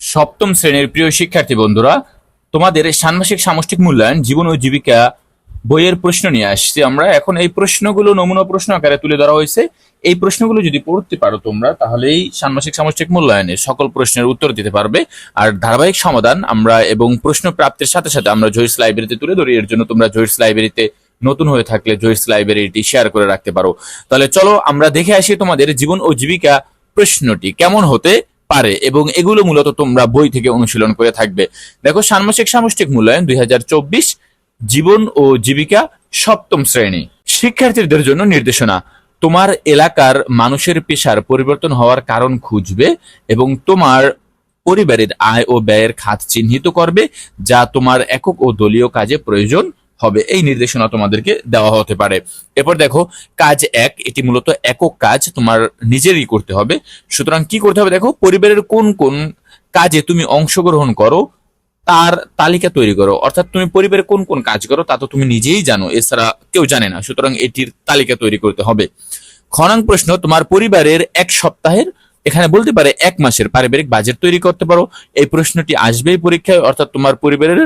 সপ্তম শ্রেণির প্রিয় শিক্ষার্থী বন্ধুরা, তোমাদের ষান্মাসিক সামষ্টিক মূল্যায়ন, জীবন ও জীবিকা বইয়ের প্রশ্ন নিয়ে আসছি আমরা। এখন এই প্রশ্নগুলো নমুনা প্রশ্ন আকারে তুলে ধরা হয়েছে। এই প্রশ্নগুলো যদি পড়তে পারো তোমরা তাহলে এই ষান্মাসিক সামষ্টিক মূল্যায়নে সকল প্রশ্নের উত্তর দিতে পারবে। আর ধারাবাহিক সমাধান আমরা এবং প্রশ্ন প্রাপ্তির সাথে সাথে আমরা জয়স লাইব্রেরিতে তুলে ধরি। এর জন্য তোমরা জয়স লাইব্রেরিতে নতুন হয়ে থাকলে জয়স লাইব্রেরিটি শেয়ার করে রাখতে পারো। তাহলে চলো আমরা দেখে আসি তোমাদের জীবন ও জীবিকা প্রশ্নটি কেমন হতে পারে এবং এগুলো মূলত তোমরা বই থেকে অনুশীলন করে থাকবে। দেখো, ষান্মাসিক সামষ্টিক মূল্যায়ন দুই জীবন ও জীবিকা সপ্তম শ্রেণি। শিক্ষার্থীদের জন্য নির্দেশনা, তোমার এলাকার মানুষের পেশার পরিবর্তন হওয়ার কারণ খুঁজবে এবং তোমার পরিবারের আয় ও ব্যয়ের খাত চিহ্নিত করবে, যা তোমার একক ও দলীয় কাজে প্রয়োজন। হবে। এই নির্দেশনা তোমাদেরকে দেওয়া হতে পারে। এরপর দেখো, কাজ এক, এটি মূলত একক কাজ, তোমার নিজেরই করতে হবে। সুতরাং কি করতে হবে দেখো, পরিবারের কোন কোন কাজে তুমি অংশগ্রহণ করো, তার তালিকা তৈরি করো। অর্থাৎ তুমি পরিবারে কোন কোন কাজ করো, তা তো তুমি নিজেই জানো, এছাড়া কেউ জানে না। সুতরাং এটির তালিকা তৈরি করতে হবে। খনাং প্রশ্ন, তোমার পরিবারের এক সপ্তাহের, এখানে বলতে পারে এক মাসের পারিবারিক বাজেট তৈরি করতে পারো। এই প্রশ্নটি আসবেই পরীক্ষায়, অর্থাৎ তোমার পরিবারের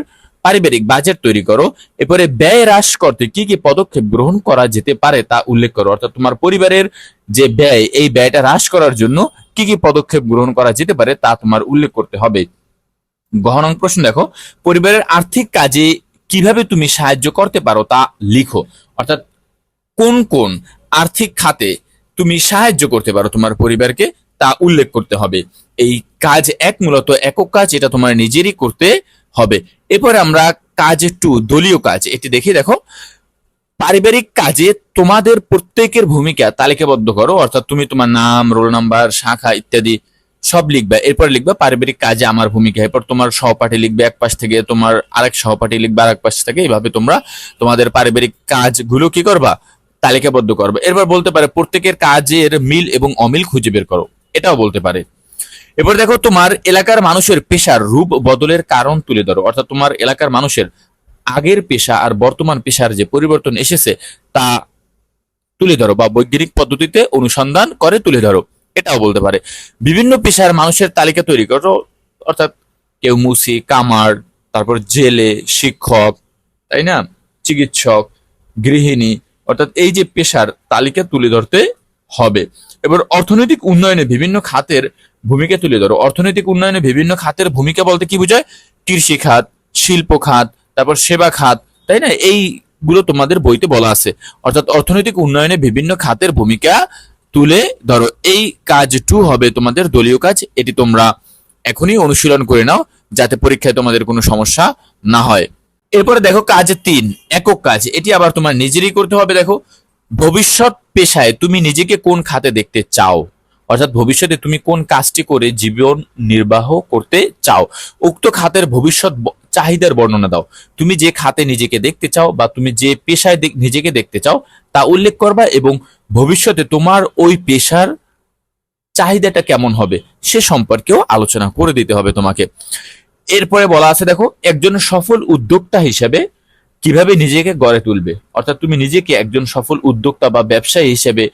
পারিবারিক বাজেট তৈরি করো, এরপরে ব্যয় হ্রাস করতে কি কি পদক্ষেপ গ্রহণ করা যেতে পারে তা উল্লেখ করো। অর্থাৎ তোমার পরিবারের যে ব্যয়, এই ব্যয়টা হ্রাস করার জন্য কি কি পদক্ষেপ গ্রহণ করা যেতে পারে তা তোমার উল্লেখ করতে হবে। গহন প্রশ্ন দেখো, পরিবারের আর্থিক কাজে কীভাবে তুমি সাহায্য করতে পারো তা লিখো। অর্থাৎ কোন কোন আর্থিক খাতে তুমি সাহায্য করতে পারো তোমার পরিবারকে তা উল্লেখ করতে হবে। এই কাজ এক মূলত একক কাজ, এটা তোমার নিজেরই করতে হবে। এরপরে আমরা কাজ টু, দলীয় কাজ। এটি দেখে, দেখো। পারিবারিক কাজে তোমাদের প্রত্যেকের ভূমিকা তালিকাবদ্ধ করো, অর্থাৎ তুমি তোমার নাম, রোল নাম্বার, শাখা ইত্যাদি সব লিখবে। এরপর লিখবে, পারিবারিক কাজে আমার ভূমিকা। এরপর তোমার সহপাঠী লিখবে এক পাশ থেকে, তোমার আরেক সহপাঠী লিখবে আরেক পাশ থেকে। এইভাবে তোমরা তোমাদের পারিবারিক কাজগুলো কি করবা? তালিকাবদ্ধ করবে। এরপর বলতে পারে, প্রত্যেকের কাজের মিল এবং অমিল খুঁজে বের করো। এটাও বলতে পারে। এবার দেখো, তোমার এলাকার মানুষের পেশার রূপ বদলের কারণ তুলে ধরো। অর্থাৎ তোমার এলাকার মানুষের আগের পেশা আর বর্তমান পেশার যে পরিবর্তন এসেছে, তা তুলে ধরো বা বৈজ্ঞানিক পদ্ধতিতে অনুসন্ধান করে তুলে ধরো। এটাও বলতে পারে। বিভিন্ন পেশার মানুষের তালিকা তৈরি করো। অর্থাৎ কেউ মুসি, কামার, তারপর জেলে, শিক্ষক, তাই না? চিকিৎসক, গৃহিণী। অর্থাৎ এই যে পেশার তালিকা তুলে ধরতে হবে। এবার অর্থনৈতিক উন্নয়নে বিভিন্ন খাতের ভূমিকা তুলে ধরো। অর্থনৈতিক উন্নয়নে বিভিন্ন খাতের ভূমিকা বলতে কি বোঝায়? কৃষি খাত, শিল্প খাত, তারপর সেবা খাত, তাই না? এইগুলো তোমাদের বইতে বলা আছে। অর্থাৎ অর্থনৈতিক উন্নয়নে বিভিন্ন খাতের ভূমিকা তুলে ধরো। এই কাজ টু হবে তোমাদের দলীয় কাজ। এটি তোমরা এখনই অনুশীলন করে নাও, যাতে পরীক্ষায় তোমাদের কোনো সমস্যা না হয়। এরপরে দেখো কাজ তিন, একক কাজ। এটি আবার তোমার নিজেরই করতে হবে, দেখো। ভবিষ্যৎ পেশায় তুমি নিজেকে কোন খাতে দেখতে চাও? অর্থাৎ ভবিষ্যতে তুমি কোন কাজটি করে জীবন নির্বাহ করতে চাও? উক্ত খাতের ভবিষ্যৎ চাহিদার বর্ণনা দাও। তুমি যে খাতে নিজেকে দেখতে চাও বা তুমি যে পেশায় নিজেকে দেখতে চাও, তা উল্লেখ করবা এবং ভবিষ্যতে তোমার ওই পেশার চাহিদাটা কেমন হবে সে সম্পর্কেও আলোচনা করে দিতে হবে তোমাকে। এরপরে বলা আছে, দেখো, একজন সফল উদ্যোক্তা হিসেবে কীভাবে নিজেকে গড়ে তুলবে? অর্থাৎ তুমি নিজেকে একজন সফল উদ্যোক্তা বা ব্যবসায়ী হিসেবে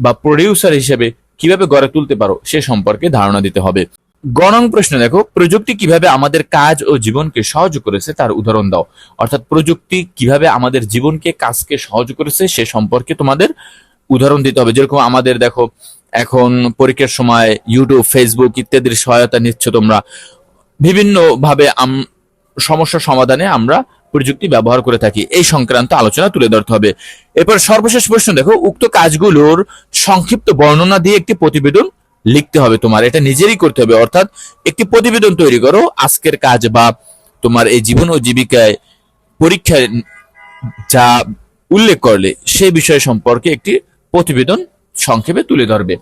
বা প্রডিউসার হিসেবে কীভাবে গড়ে তুলতে পারো, সে সম্পর্কে ধারণা দিতে হবে। গণং প্রশ্ন দেখো, প্রযুক্তি কীভাবে আমাদের কাজ ও জীবনকে সহজ করেছে তার উদাহরণ দাও। অর্থাৎ প্রযুক্তি কীভাবে আমাদের জীবনকে, কাজকে সহজ করেছে সে সম্পর্কে তোমাদের উদাহরণ দিতে হবে। যেরকম আমাদের দেখো, এখন পরীক্ষার সময় ইউটিউব ফেসবুক ইত্যাদির সহায়তা নিচ্ছ তোমরা। বিভিন্ন ভাবে আম- সমস্যা সমাধানে আমরা প্রযুক্তি ব্যবহার করে থাকি। এই সংক্রান্ত আলোচনা তুলে ধরতে হবে। এরপর সর্বশেষ প্রশ্ন, দেখো, উক্ত কাজগুলোর সংক্ষিপ্ত বর্ণনা দিয়ে একটি প্রতিবেদন লিখতে হবে তোমার। এটা নিজেরই করতে হবে, অর্থাৎ একটি প্রতিবেদন তৈরি করো, আজকের কাজ বা তোমার এই জীবন ও জীবিকায় পরীক্ষায় যা উল্লেখ করলে সেই বিষয় সম্পর্কে একটি প্রতিবেদন সংক্ষেপে তুলে ধরবে।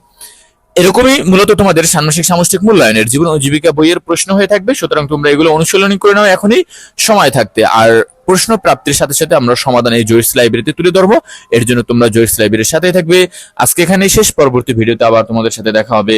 এরকমই মূলত তোমাদের ষান্মাসিক সামষ্টিক মূল্যায়নের জীবন ও জীবিকা বইয়ের প্রশ্ন হয়ে থাকবে, সুতরাং তোমরা এগুলো অনুশীলনী করে নাও এখনই সময় থাকতে। আর প্রশ্ন প্রাপ্তির সাথে সাথে আমরা সমাধান এই জয়েস লাইব্রেরিতে তুলে ধরবো। এর জন্য তোমরা জয়েস লাইব্রেরির সাথেই থাকবে। আজকে এখানেই শেষ। পরবর্তী ভিডিওতে আবার তোমাদের সাথে দেখা হবে।